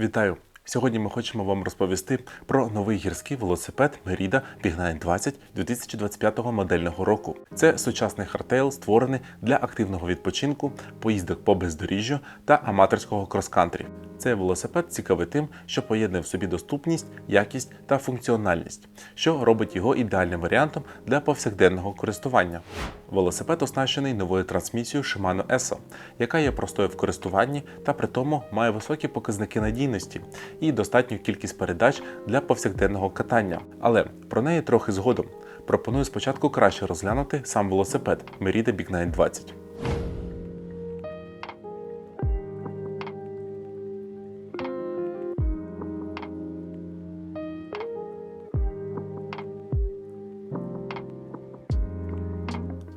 Вітаю! Сьогодні ми хочемо вам розповісти про новий гірський велосипед Merida Pignine 20 2025 модельного року. Це сучасний хардтейл, створений для активного відпочинку, поїздок по бездоріжжю та аматорського крос-кантрі. Цей велосипед цікавий тим, що поєднує в собі доступність, якість та функціональність, що робить його ідеальним варіантом для повсякденного користування. Велосипед оснащений новою трансмісією Shimano ESO, яка є простою в користуванні та при тому має високі показники надійності і достатню кількість передач для повсякденного катання. Але про неї трохи згодом. Пропоную спочатку краще розглянути сам велосипед Merida Big 920.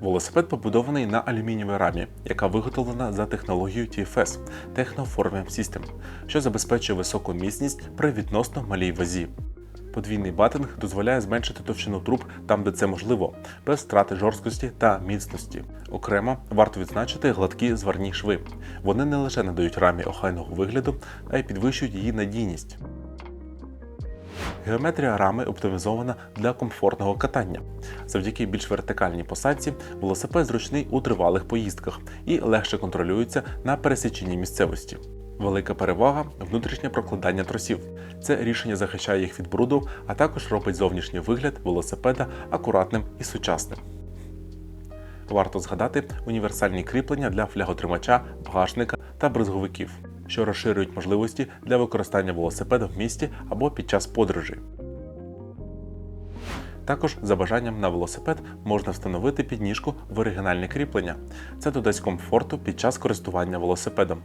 Велосипед побудований на алюмінієвій рамі, яка виготовлена за технологією TFS Techno Forming System, що забезпечує високу міцність при відносно малій вазі. Подвійний батинг дозволяє зменшити товщину труб там, де це можливо, без втрати жорсткості та міцності. Окремо варто відзначити гладкі зварні шви. Вони не лише надають рамі охайного вигляду, а й підвищують її надійність. Геометрія рами оптимізована для комфортного катання. Завдяки більш вертикальній посадці велосипед зручний у тривалих поїздках і легше контролюється на пересіченні місцевості. Велика перевага внутрішнє прокладання тросів. Це рішення захищає їх від бруду, а також робить зовнішній вигляд велосипеда акуратним і сучасним. Варто згадати універсальні кріплення для фляготримача, багажника та бризговиків, що розширюють можливості для використання велосипеда в місті або під час подорожей. Також за бажанням на велосипед можна встановити підніжку в оригінальне кріплення. Це додасть комфорту під час користування велосипедом.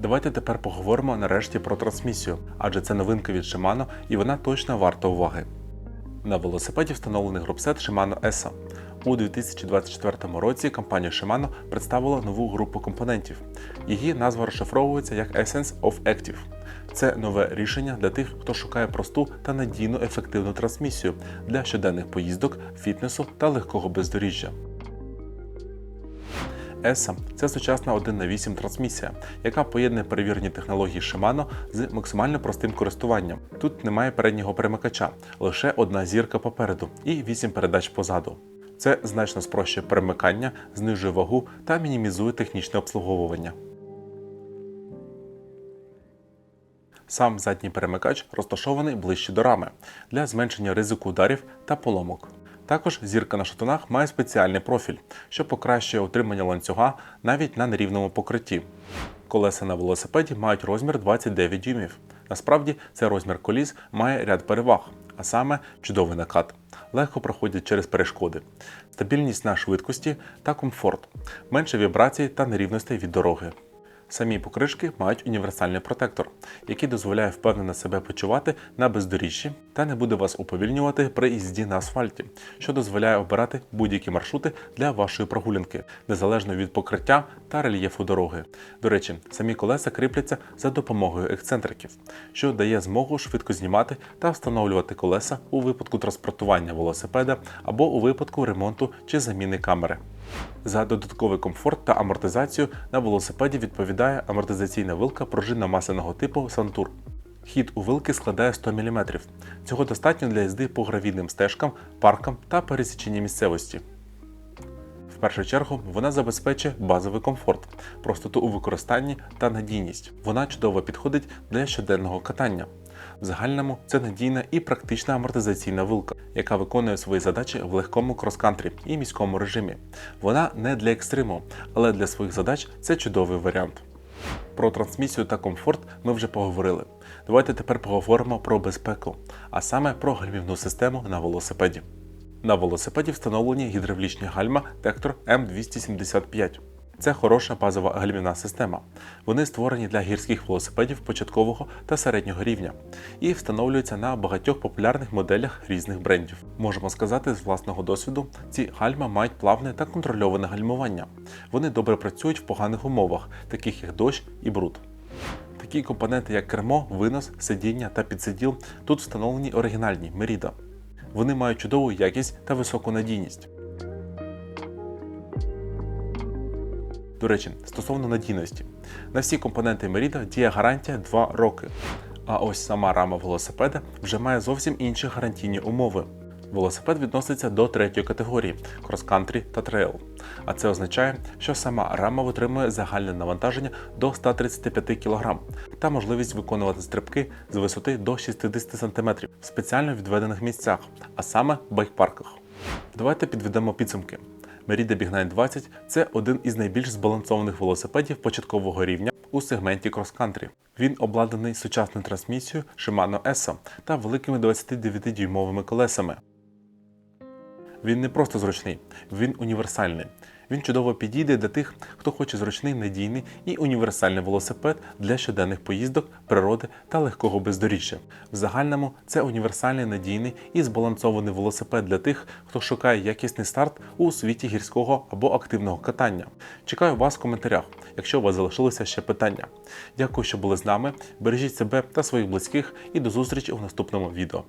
Давайте тепер поговоримо нарешті про трансмісію, адже це новинка від Shimano і вона точно варта уваги. На велосипеді встановлений групсет Shimano ESA. У 2024 році компанія Shimano представила нову групу компонентів. Її назва розшифровується як Essence of Active. Це нове рішення для тих, хто шукає просту та надійну ефективну трансмісію для щоденних поїздок, фітнесу та легкого бездоріжжя. ESA – це сучасна 1 на 8 трансмісія, яка поєднує перевірені технології Shimano з максимально простим користуванням. Тут немає переднього перемикача, лише одна зірка попереду і 8 передач позаду. Це значно спрощує перемикання, знижує вагу та мінімізує технічне обслуговування. Сам задній перемикач розташований ближче до рами для зменшення ризику ударів та поломок. Також зірка на шатунах має спеціальний профіль, що покращує утримання ланцюга навіть на нерівному покритті. Колеса на велосипеді мають розмір 29 дюймів. Насправді, цей розмір коліс має ряд переваг, а саме чудовий накат, легко проходять через перешкоди, стабільність на швидкості та комфорт, менше вібрацій та нерівностей від дороги. Самі покришки мають універсальний протектор, який дозволяє впевнено себе почувати на бездоріжжі та не буде вас уповільнювати при їзді на асфальті, що дозволяє обирати будь-які маршрути для вашої прогулянки, незалежно від покриття та рельєфу дороги. До речі, самі колеса кріпляться за допомогою ексцентриків, що дає змогу швидко знімати та встановлювати колеса у випадку транспортування велосипеда або у випадку ремонту чи заміни камери. За додатковий комфорт та амортизацію на велосипеді відповідає амортизаційна вилка пружинно-масляного типу Santur. Хід у вилки складає 100 мм. Цього достатньо для їзди по гравійним стежкам, паркам та пересіченні місцевості. В першу чергу вона забезпечує базовий комфорт, простоту у використанні та надійність. Вона чудово підходить для щоденного катання. В загальному це надійна і практична амортизаційна вилка, яка виконує свої задачі в легкому крос-кантрі і міському режимі. Вона не для екстриму, але для своїх задач це чудовий варіант. Про трансмісію та комфорт ми вже поговорили. Давайте тепер поговоримо про безпеку, а саме про гальмівну систему на велосипеді. На велосипеді встановлені гідравлічні гальма Tector M275. Це хороша базова гальмівна система. Вони створені для гірських велосипедів початкового та середнього рівня і встановлюються на багатьох популярних моделях різних брендів. Можемо сказати з власного досвіду, ці гальма мають плавне та контрольоване гальмування. Вони добре працюють в поганих умовах, таких як дощ і бруд. Такі компоненти, як кермо, винос, сидіння та підсиділ, тут встановлені оригінальні Merida. Вони мають чудову якість та високу надійність. До речі, стосовно надійності, на всі компоненти Merida діє гарантія 2 роки. А ось сама рама велосипеда вже має зовсім інші гарантійні умови. Велосипед відноситься до третьої категорії крос-кантрі та трейл. А це означає, що сама рама витримує загальне навантаження до 135 кг та можливість виконувати стрибки з висоти до 60 см в спеціально відведених місцях, а саме байк-парках. Давайте підведемо підсумки. Merida Big 920 – це один із найбільш збалансованих велосипедів початкового рівня у сегменті крос-кантрі. Він обладнаний сучасною трансмісією Shimano ESO та великими 29-дюймовими колесами. Він не просто зручний, він універсальний. Він чудово підійде для тих, хто хоче зручний, надійний і універсальний велосипед для щоденних поїздок, природи та легкого бездоріжжя. В загальному це універсальний, надійний і збалансований велосипед для тих, хто шукає якісний старт у світі гірського або активного катання. Чекаю вас в коментарях, якщо у вас залишилися ще питання. Дякую, що були з нами. Бережіть себе та своїх близьких і до зустрічі у наступному відео.